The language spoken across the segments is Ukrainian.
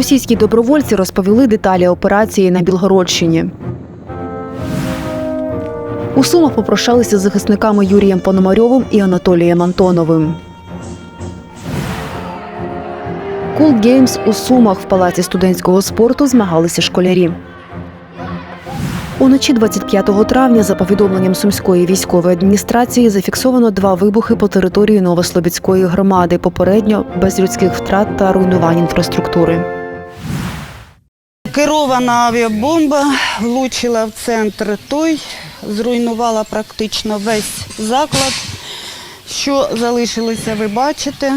Російські добровольці розповіли деталі операції на Білгородщині. У Сумах попрощалися з захисниками Юрієм Пономарьовим і Анатолієм Антоновим. Кул Геймс у Сумах в палаці студентського спорту змагалися школярі. Уночі 25 травня, за повідомленням сумської військової адміністрації, зафіксовано два вибухи по території Новослобідської громади. Попередньо без людських втрат та руйнувань інфраструктури. Керована авіабомба влучила в центр той, зруйнувала практично весь заклад. Що залишилося, ви бачите.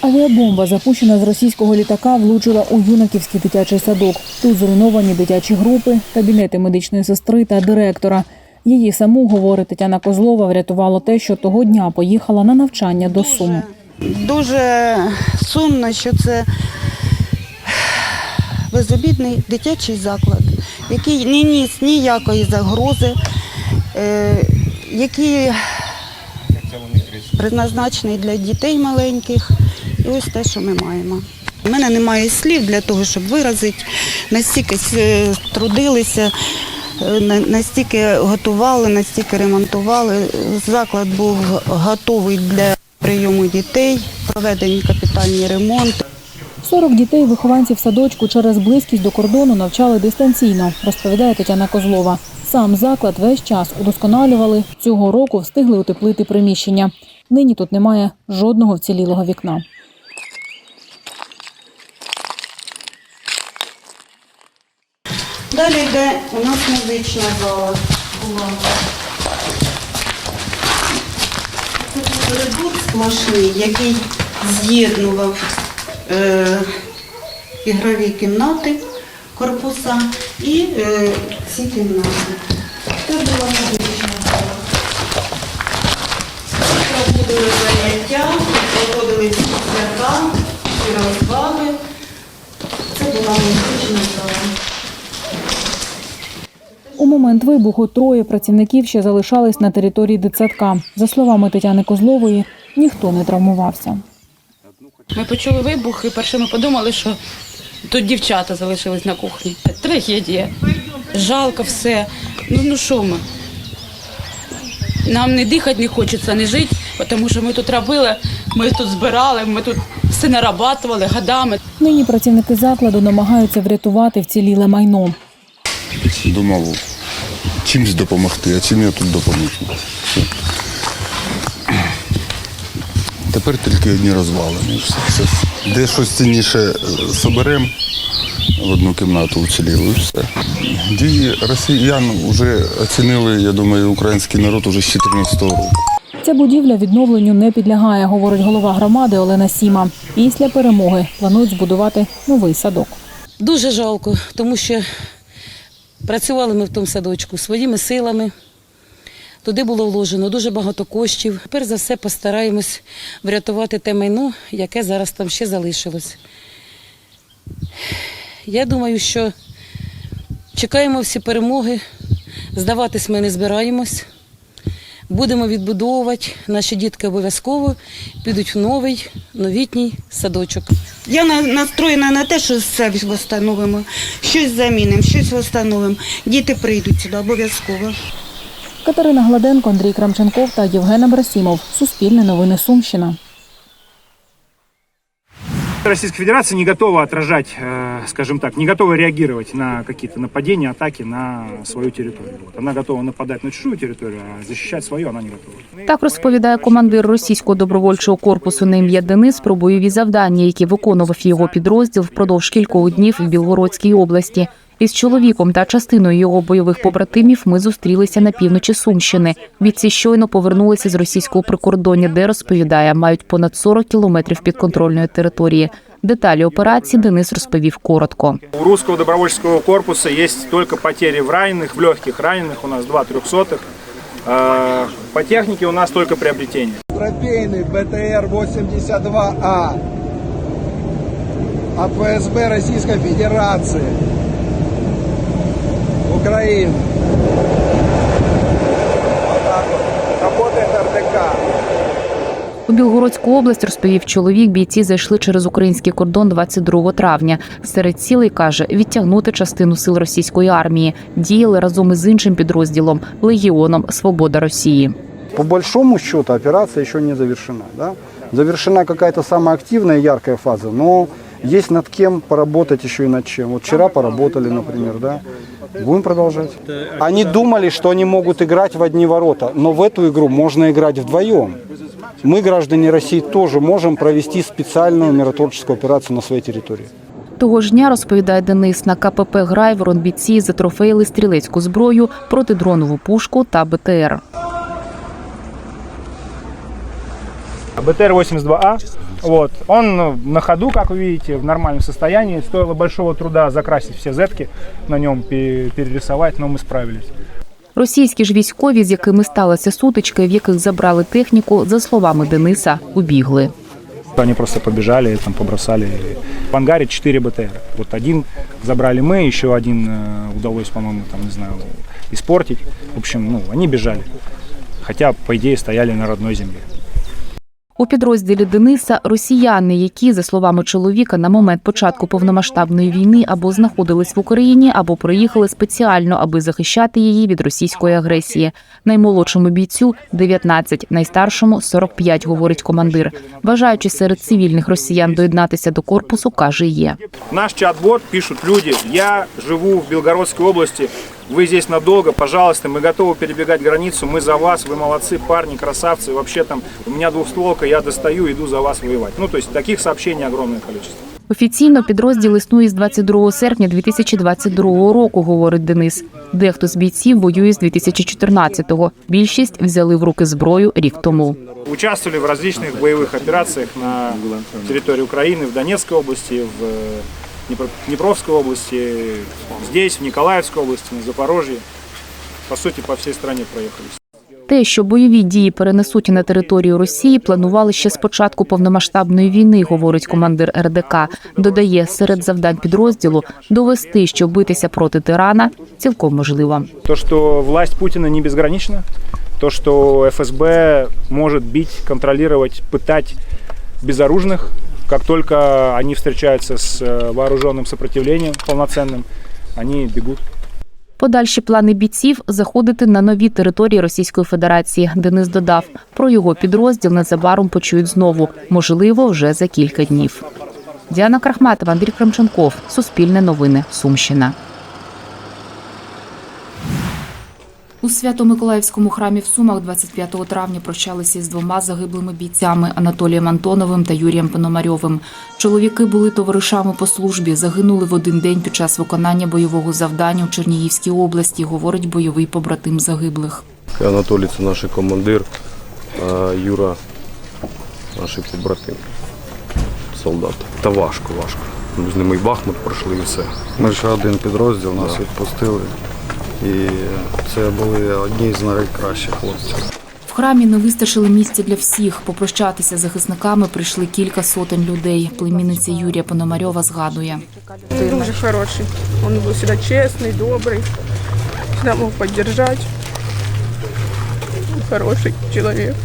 Авіабомба, запущена з російського літака, влучила у юнаківський дитячий садок. Тут зруйновані дитячі групи, кабінети медичної сестри та директора. Її саму, говорить Тетяна Козлова, врятувало те, що того дня поїхала на навчання до Сум. Дуже сумно, що це безобідний дитячий заклад, який не ніс ніякої загрози, е, який призначений для дітей маленьких. І ось те, що ми маємо. У мене немає слів для того, щоб виразити, настільки е, трудилися, е, настільки готували, настільки ремонтували. Заклад був готовий для прийому дітей, проведені капітальні ремонти. 40 дітей вихованців садочку через близькість до кордону навчали дистанційно, розповідає Тетяна Козлова. Сам заклад весь час удосконалювали. Цього року встигли утеплити приміщення. Нині тут немає жодного вцілілого вікна. Далі йде у нас музична зала. Це був сплошний, який з'єднував е, ігрові кімнати, корпуса і е, ці кімнати. Це була музична зала. Проводили заняття, проводили всі свята, всі розваги. Це була музична зала. У момент вибуху троє працівників ще залишались на території дитсадка. За словами Тетяни Козлової, ніхто не травмувався. Ми почули вибух і перше ми подумали, що тут дівчата залишились на кухні. Трагедія. Жалко все. Ну ну що ми? Нам не дихати не хочеться, не жити, тому що ми тут робили, ми тут збирали, ми тут все нарабатували годами. Нині працівники закладу намагаються врятувати вціліле майно. думав чимось допомогти, а чим я тут допоможу. Тепер тільки одні. Все. Де щось цінніше е, соберемо в одну кімнату уціліло і все. Дії росіян вже оцінили, я думаю, український народ уже з 2014 року. Ця будівля відновленню не підлягає, говорить голова громади Олена Сіма. Після перемоги планують збудувати новий садок. Дуже жалко, тому що працювали ми в тому садочку своїми силами. Туди було вложено дуже багато коштів. Перш за все постараємось врятувати те майно, яке зараз там ще залишилось. Я думаю, що чекаємо всі перемоги, здаватись ми не збираємось. Будемо відбудовувати. Наші дітки обов'язково підуть в новий новітній садочок. Я настроєна на те, що все встановимо, щось замінимо, щось встановимо. Діти прийдуть сюди обов'язково. Катерина Гладенко, Андрій Крамченков та Євген Абрасімов. Суспільне новини Сумщина. Российская Федерация не готова отражать, э, скажем так, не готова реагировать на какие-то нападения, атаки на свою территорию. Вот Она готова нападать на чужую территорию, а защищать свою она не готова. Так розповідає командир російського добровольчого корпусу на ім'я Денис про бойові завдання, які виконував його підрозділ впродовж кількох днів в Білгородській області. Із чоловіком та частиною його бойових побратимів ми зустрілися на півночі Сумщини. Бійці щойно повернулися з російського прикордоння, де розповідає, мають понад 40 кілометрів підконтрольної території. Деталі операції Денис розповів коротко. У русского добровольческого корпуса есть только потери в раненых, в легких раненых, у нас два трехсотых. Э, По технике у нас только приобретение. Трофейный БТР-82А от ФСБ Российской Федерации. Вот так вот. Работает РДК. У Білгородську область розповів чоловік. Бійці зайшли через український кордон 22 травня. Серед цілей каже відтягнути частину сил російської армії. Діяли разом із іншим підрозділом Легіоном Свобода Росії. По большому счету операция еще не завершена. Да? Завершена какая-то самая активная и яркая фаза, но есть над кем поработать еще и над чем. Вот вчера поработали, например, да. Будем продолжать. Они думали, что они могут играть в одни ворота, но в эту игру можно играть вдвоем. Мы, граждане России, тоже можем провести специальную миротворческую операцию на своей территории. Того ж дня розповідає Денис на КПП Грайворон бійці затрофеїли стрілецьку зброю, протидронову пушку та БТР. БТР-82А, вот, он ну, на ходу, как вы видите, в нормальном состоянии. Стоило большого труда закрасить все зетки на нем, пе- перерисовать, но мы справились. Російські ж військові, з якими сталася сутичка, і в яких забрали техніку, за словами Дениса, убігли. Они просто побежали, там побросали. В ангаре 4 БТР. Вот один забрали мы, еще один э, удалось, по-моему, там, не знаю, испортить. В общем, ну, они бежали. Хотя, по идее, стояли на родной земле. У підрозділі Дениса росіяни, які, за словами чоловіка, на момент початку повномасштабної війни або знаходились в Україні, або приїхали спеціально, аби захищати її від російської агресії. Наймолодшому бійцю 19, найстаршому 45, говорить командир. Бажаючи серед цивільних росіян доєднатися до корпусу, каже, є. Наш чат-бот пишут люди, я живу в Белгородской области, вы здесь надолго, пожалуйста, мы готовы перебегать границу, мы за вас, вы молодцы, парни, красавцы, вообще там, у меня двухстволка, я достаю, иду за вас воевать. Ну, то есть таких сообщений огромное количество. Офіційно підрозділ існує з 22 серпня 2022 року, говорить Денис. Дехто з бійців воює з 2014-го. Більшість взяли в руки зброю рік тому. Участвовали в различных боевых операциях на территории Украины, в Донецкой области, в э, Днепро- Днепровской области, здесь, в Николаевской области, на Запорожье. По сути, по всей стране проехались. Те, що бойові дії перенесуть на територію Росії, планували ще з початку повномасштабної війни, говорить командир РДК. Додає, серед завдань підрозділу довести, що битися проти тирана цілком можливо. То, что власть Путина не безгранична, то, что ФСБ может бить, контролировать, пытать безоружных, как только они встречаются с э, вооруженным сопротивлением полноценным, они бегут. Подальші плани бійців заходити на нові території Російської Федерації. Денис додав, про його підрозділ незабаром почують знову, можливо, вже за кілька днів. Діана Крахматова, Андрій Кремченков, Суспільне новини, Сумщина. У Свято-Миколаївському храмі в Сумах 25 травня прощалися із двома загиблими бійцями Анатолієм Антоновим та Юрієм Пономарьовим. Чоловіки були товаришами по службі, загинули в один день під час виконання бойового завдання у Чернігівській області, говорить бойовий побратим загиблих. Анатолій це наш командир, а Юра наш побратим, солдат. Та важко, важко. Ми з ними і Бахмут пройшли і все. Ми ще один підрозділ, нас відпустили. І це були одні з найкращих хлопців. В храмі не вистачило місця для всіх. Попрощатися з захисниками прийшли кілька сотень людей. Племінниця Юрія Пономарьова згадує. Дуже хороший. Он был всегда честный, добрый, всегда мог поддержать. Хороший человек.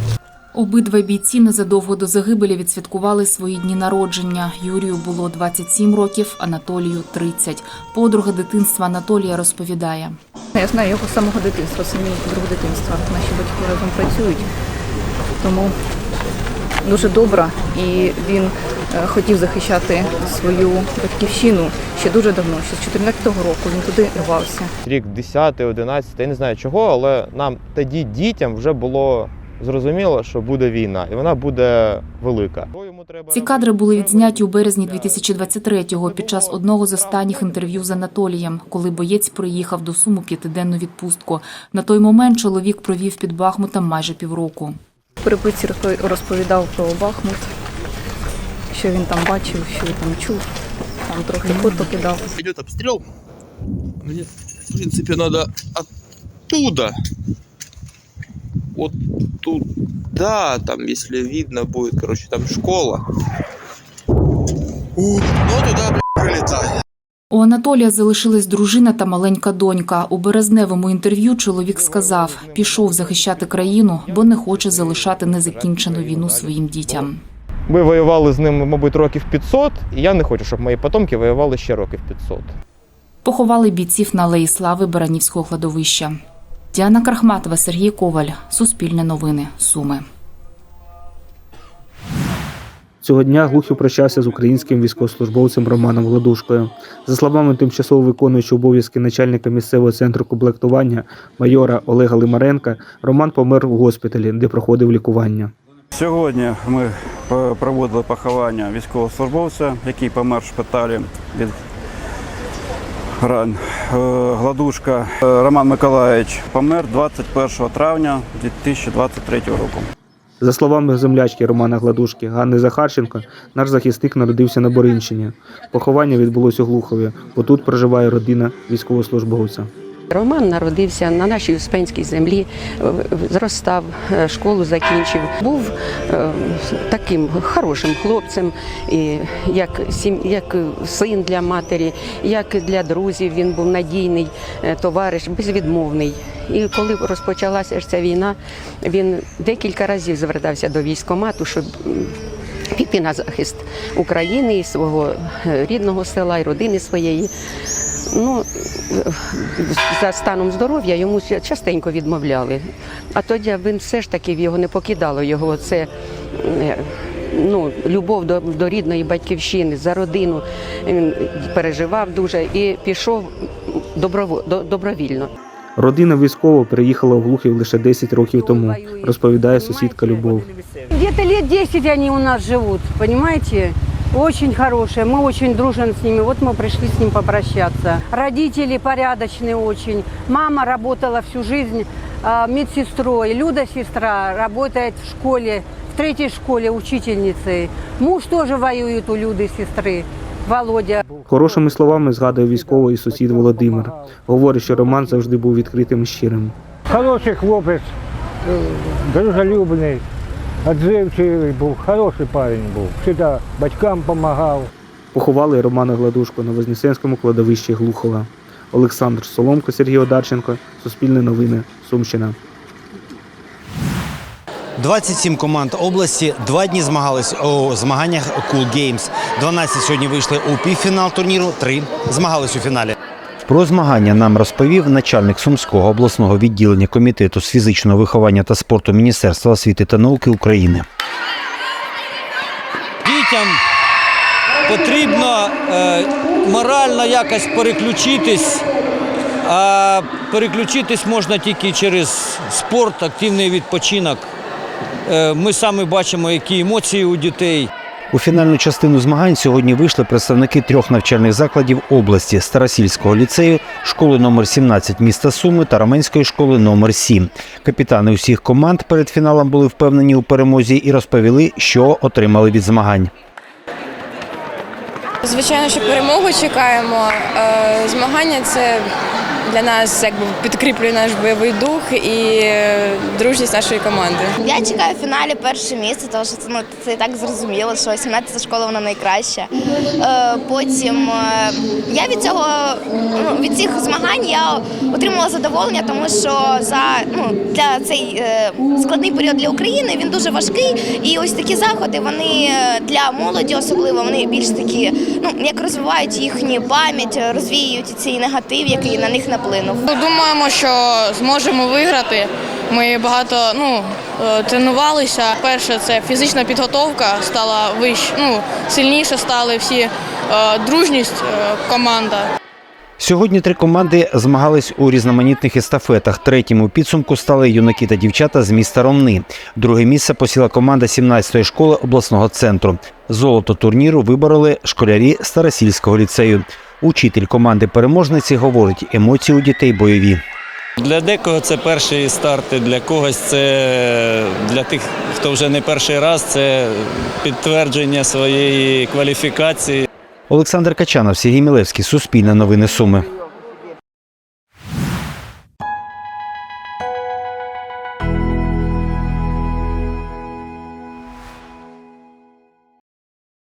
Обидва бійці незадовго до загибелі відсвяткували свої дні народження. Юрію було 27 років, Анатолію 30. Подруга дитинства Анатолія розповідає. Я знаю його з самого дитинства, мій друг дитинства. Наші батьки разом працюють. Тому дуже добра. І він е, хотів захищати свою батьківщину ще дуже давно, ще з 14-го року він туди рвався. рік 10, 11, я не знаю чого, але нам тоді дітям вже було зрозуміло, що буде війна, і вона буде велика. Ці кадри були відзняті у березні 2023-го під час одного з останніх інтерв'ю з Анатолієм, коли боєць приїхав до Суму п'ятиденну відпустку. На той момент чоловік провів під Бахмутом майже півроку. В переписці розповідав про Бахмут, що він там бачив, що він там чув. Там трохи фото кидав. идет обстрел. Мне, в принципе, надо оттуда. Туда, там, если видно будет, короче, там школа. Ух, ну, туда, блядь, прилетать. У У Анатолія залишилась дружина та маленька донька. У березневому інтерв'ю чоловік сказав, пішов захищати країну, бо не хоче залишати незакінчену війну своїм дітям. Ми воювали з ним, мабуть, років 500, і я не хочу, щоб мої потомки воювали ще років 500. Поховали бійців на алеї слави Баранівського кладовища. Діана Крахматова, Сергій Коваль. Суспільне новини. Суми. Цього дня Глухів прощався з українським військовослужбовцем Романом Гладушкою. За словами тимчасово виконуючого обов'язки начальника місцевого центру комплектування майора Олега Лимаренка, Роман помер у госпіталі, де проходив лікування. Сьогодні ми проводили поховання військовослужбовця, який помер в шпиталі від ран. Е, Гладушка е, Роман Миколаївич помер 21 травня 2023 року. За словами землячки Романа Гладушки Ганни Захарченко, наш захисник народився на Боринщині. Поховання відбулося у Глухові, бо тут проживає родина військовослужбовця. Роман народився на нашій Успенській землі, зростав, е, школу закінчив. Був е, таким хорошим хлопцем, як, сім- як син для матері, як для друзів. Він був надійний е, товариш, безвідмовний. І коли розпочалася ж ця війна, він декілька разів звертався до військкомату, щоб піти на захист України і свого рідного села і родини своєї. Ну, за станом здоров'я йому частенько відмовляли. А тоді він все ж таки його не покидало його це. е, Ну, любов до, до рідної батьківщини, за родину він переживав дуже і пішов доброво, до- добровільно. Родина військового переїхала в Глухів лише 10 років тому, розповідає сусідка Любов. Где-то лет 10 они у нас живут, понимаете? Очень хорошие, мы очень дружим с ними. Вот мы пришли с ним попрощаться. Родители порядочные очень. Мама работала всю жизнь а, медсестрой. Люда, сестра, работает в школе, в третьей школе учительницей. Муж тоже воюет у Люды, сестры. Володя. Хорошими словами згадує військовий і сусід Володимир. Говорить, що Роман завжди був відкритим і щирим. Хороший хлопець, е, дружелюбний, відзивчивий був, хороший парень був. Завжди батькам допомагав. Поховали Романа Гладушко на Вознесенському кладовищі Глухова. Олександр Соломко, Сергій Одарченко, Суспільне новини, Сумщина. 27 команд області два дні змагались у змаганнях Cool Games. 12 сьогодні вийшли у півфінал турніру, три змагались у фіналі. Про змагання нам розповів начальник Сумського обласного відділення комітету з фізичного виховання та спорту Міністерства освіти та науки України. Дітям потрібно е, морально якось переключитись, а переключитись можна тільки через спорт, активний відпочинок. Е, ми самі бачимо, які емоції у дітей. У фінальну частину змагань сьогодні вийшли представники трьох навчальних закладів області Старосільського ліцею, школи номер 17 міста Суми та Раменської школи номер 7. Капітани усіх команд перед фіналом були впевнені у перемозі і розповіли, що отримали від змагань. Звичайно, що перемогу чекаємо. Е, Змагання це для нас якби підкріплює наш бойовий дух і е, дружність нашої команди. Я чекаю в фіналі перше місце, тому що це, ну, це і так зрозуміло, що 17 школа вона найкраща. Е, потім е, я від цього ну, від цих змагань я отримала задоволення, тому що за ну, для цей складний період для України він дуже важкий. І ось такі заходи вони для молоді особливо вони більш такі, ну як розвивають їхню пам'ять, розвіюють цей негатив, який на них наплинув. Думаємо, що зможемо виграти. Ми багато ну, е, тренувалися. Перше, це фізична підготовка стала вищ, ну, сильніше стали всі, е, дружність е, команда. Сьогодні три команди змагались у різноманітних естафетах. Третім у підсумку стали юнаки та дівчата з міста Ромни. Друге місце посіла команда 17-ї школи обласного центру. Золото турніру вибороли школярі Старосільського ліцею. Учитель команди переможниці говорить, емоції у дітей бойові. Для декого це перший старт, для когось це для тих, хто вже не перший раз, це підтвердження своєї кваліфікації. Олександр Качанов, Сергій Мілевський, Суспільне новини Суми.